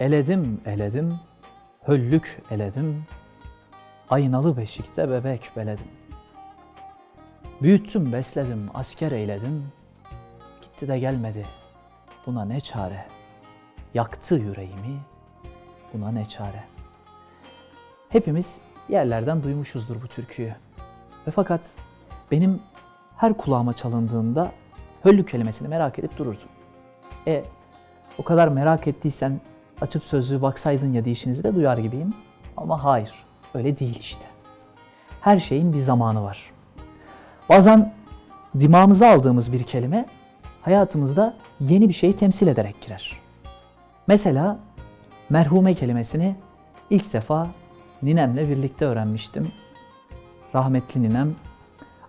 Eledim eledim, höllük eledim, aynalı beşikte bebek beledim. Büyüttüm besledim, asker eyledim, gitti de gelmedi, buna ne çare? Yaktı yüreğimi, buna ne çare? Hepimiz yerlerden duymuşuzdur bu türküyü. Ve fakat benim her kulağıma çalındığında höllük kelimesini merak edip dururdum. E o kadar merak ettiysen açıp sözlüğü baksaydın ya deyişinizi de duyar gibiyim. Ama hayır, öyle değil işte. Her şeyin bir zamanı var. Bazen dimağımıza aldığımız bir kelime hayatımızda yeni bir şeyi temsil ederek girer. Mesela merhume kelimesini ilk defa ninemle birlikte öğrenmiştim. Rahmetli ninem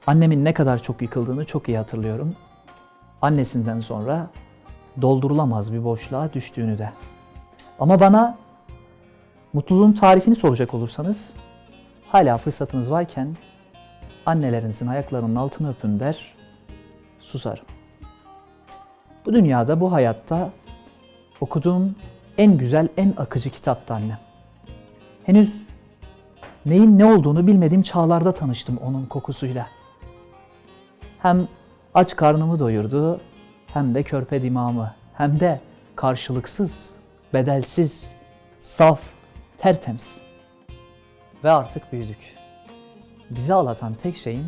annemin ne kadar çok yıkıldığını çok iyi hatırlıyorum. Annesinden sonra doldurulamaz bir boşluğa düştüğünü de. Ama bana mutluluğun tarifini soracak olursanız hala fırsatınız varken annelerinizin ayaklarının altını öpün der, susarım. Bu dünyada, bu hayatta okuduğum en güzel, en akıcı kitaptı annem. Henüz neyin ne olduğunu bilmediğim çağlarda tanıştım onun kokusuyla. Hem aç karnımı doyurdu, hem de körpe dimağımı, hem de karşılıksız, bedelsiz, saf, tertemiz. Ve artık büyüdük. Bizi ağlatan tek şeyin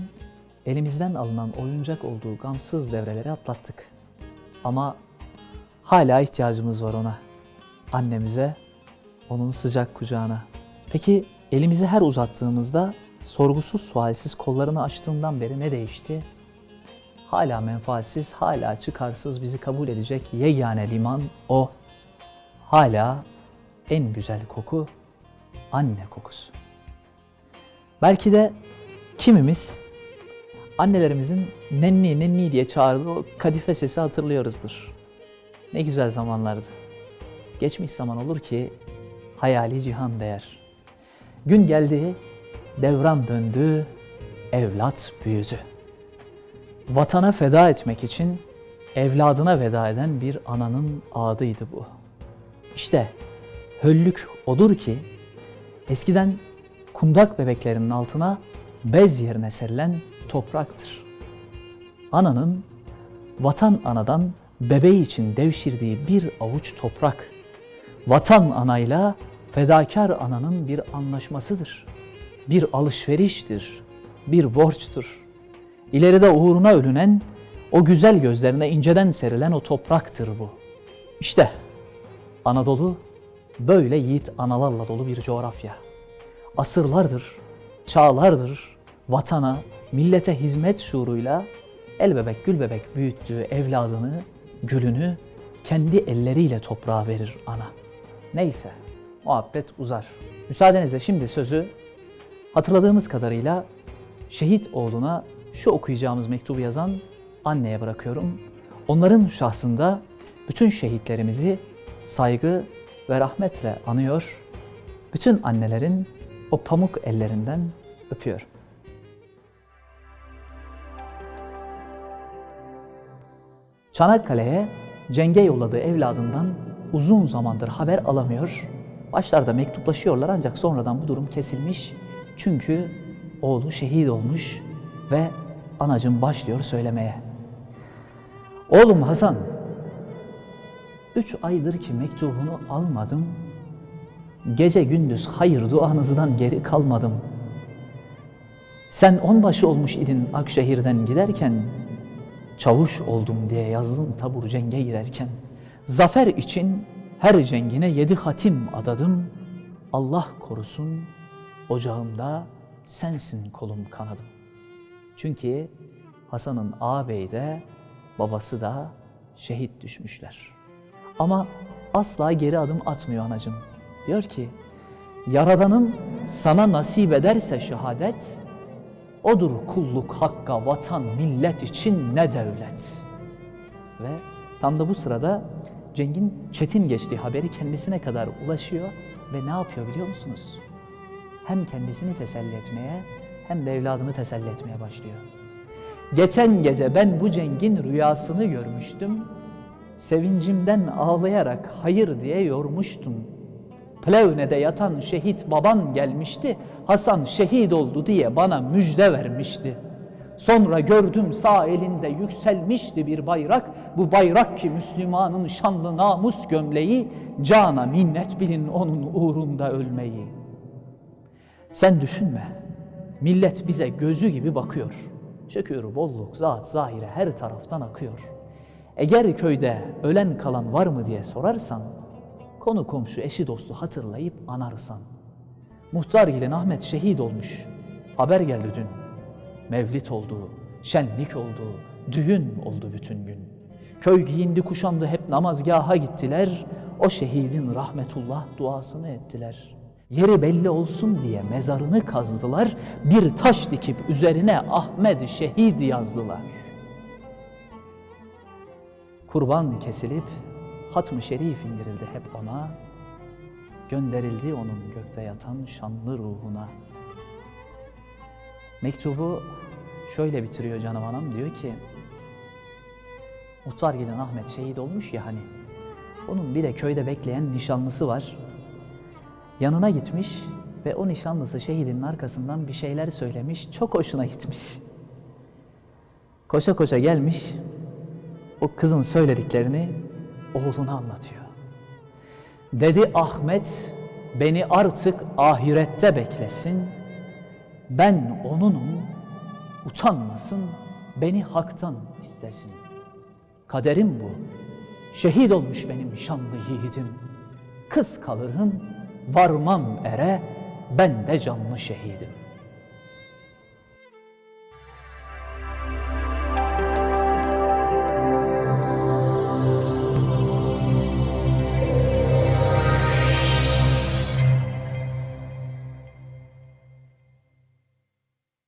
elimizden alınan oyuncak olduğu gamsız devreleri atlattık. Ama hala ihtiyacımız var ona. Annemize, onun sıcak kucağına. Peki elimizi her uzattığımızda sorgusuz sualsiz kollarını açtığından beri ne değişti? Hala menfaatsiz, hala çıkarsız bizi kabul edecek yegane liman o. Hala en güzel koku anne kokusu. Belki de kimimiz annelerimizin nenni nenni diye çağırdığı o kadife sesi hatırlıyoruzdur. Ne güzel zamanlardı. Geçmiş zaman olur ki hayali cihan değer. Gün geldi, devran döndü, evlat büyüdü. Vatana feda etmek için evladına veda eden bir ananın adıydı bu. İşte höllük odur ki eskiden kundak bebeklerinin altına bez yerine serilen topraktır. Ananın vatan anadan bebeği için devşirdiği bir avuç toprak, vatan anayla fedakar ananın bir anlaşmasıdır. Bir alışveriştir, bir borçtur. İleride uğruna ölünen, o güzel gözlerine inceden serilen o topraktır bu. İşte Anadolu böyle yiğit analarla dolu bir coğrafya. Asırlardır, çağlardır vatana, millete hizmet şuuruyla el bebek gül bebek büyüttüğü evladını, gülünü kendi elleriyle toprağa verir ana. Neyse, muhabbet uzar. Müsaadenizle şimdi sözü hatırladığımız kadarıyla şehit oğluna şu okuyacağımız mektubu yazan anneye bırakıyorum. Onların şahsında bütün şehitlerimizi saygı ve rahmetle anıyor. Bütün annelerin o pamuk ellerinden öpüyorum. Çanakkale'ye cenge yolladığı evladından uzun zamandır haber alamıyor. Başlarda mektuplaşıyorlar ancak sonradan bu durum kesilmiş. Çünkü oğlu şehit olmuş ve anacım başlıyor söylemeye. Oğlum Hasan, üç aydır ki mektubunu almadım. Gece gündüz hayır duanızdan geri kalmadım. Sen onbaşı olmuş idin Akşehir'den giderken, çavuş oldum diye yazdın tabur cenge girerken. Zafer için her cengine yedi hatim adadım. Allah korusun ocağımda sensin kolum kanadım. Çünkü Hasan'ın ağabeyi de babası da şehit düşmüşler. Ama asla geri adım atmıyor anacım. Diyor ki, Yaradanım sana nasip ederse şehadet, odur kulluk hakka, vatan, millet için ne devlet. Ve tam da bu sırada Ceng'in Çetin geçtiği haberi kendisine kadar ulaşıyor ve ne yapıyor biliyor musunuz? Hem kendisini teselli etmeye hem de evladını teselli etmeye başlıyor. Geçen gece ben bu Ceng'in rüyasını görmüştüm. Sevincimden ağlayarak hayır diye yormuştum. Plevne'de yatan şehit baban gelmişti. Hasan şehit oldu diye bana müjde vermişti. Sonra gördüm sağ elinde yükselmişti bir bayrak. Bu bayrak ki Müslümanın şanlı namus gömleği. Cana minnet bilin onun uğrunda ölmeyi. Sen düşünme. Millet bize gözü gibi bakıyor. Şükür, bolluk, zat, zahire her taraftan akıyor. Eğer köyde ölen kalan var mı diye sorarsan, konu komşu eşi dostu hatırlayıp anarsan. Muhtar gelin Ahmet şehit olmuş. Haber geldi dün. Mevlit oldu, şenlik oldu, düğün oldu bütün gün. Köy giyindi kuşandı hep namazgaha gittiler. O şehidin rahmetullah duasını ettiler. Yeri belli olsun diye mezarını kazdılar. Bir taş dikip üzerine Ahmet şehit yazdılar. Kurban kesilip hatm-ı şerif indirildi hep ona. Gönderildi onun gökte yatan şanlı ruhuna. Mektubu şöyle bitiriyor canım anam diyor ki Muhtar giden Ahmet şehit olmuş ya hani onun bir de köyde bekleyen nişanlısı var. Yanına gitmiş ve o nişanlısı şehidin arkasından bir şeyler söylemiş. Çok hoşuna gitmiş. Koşa koşa gelmiş. O kızın söylediklerini oğluna anlatıyor. Dedi Ahmet beni artık ahirette beklesin. Ben onunum, utanmasın, beni haktan istesin. Kaderim bu. Şehit olmuş benim şanlı yiğidim. Kız kalırım, varmam ere, ben de canlı şehidim.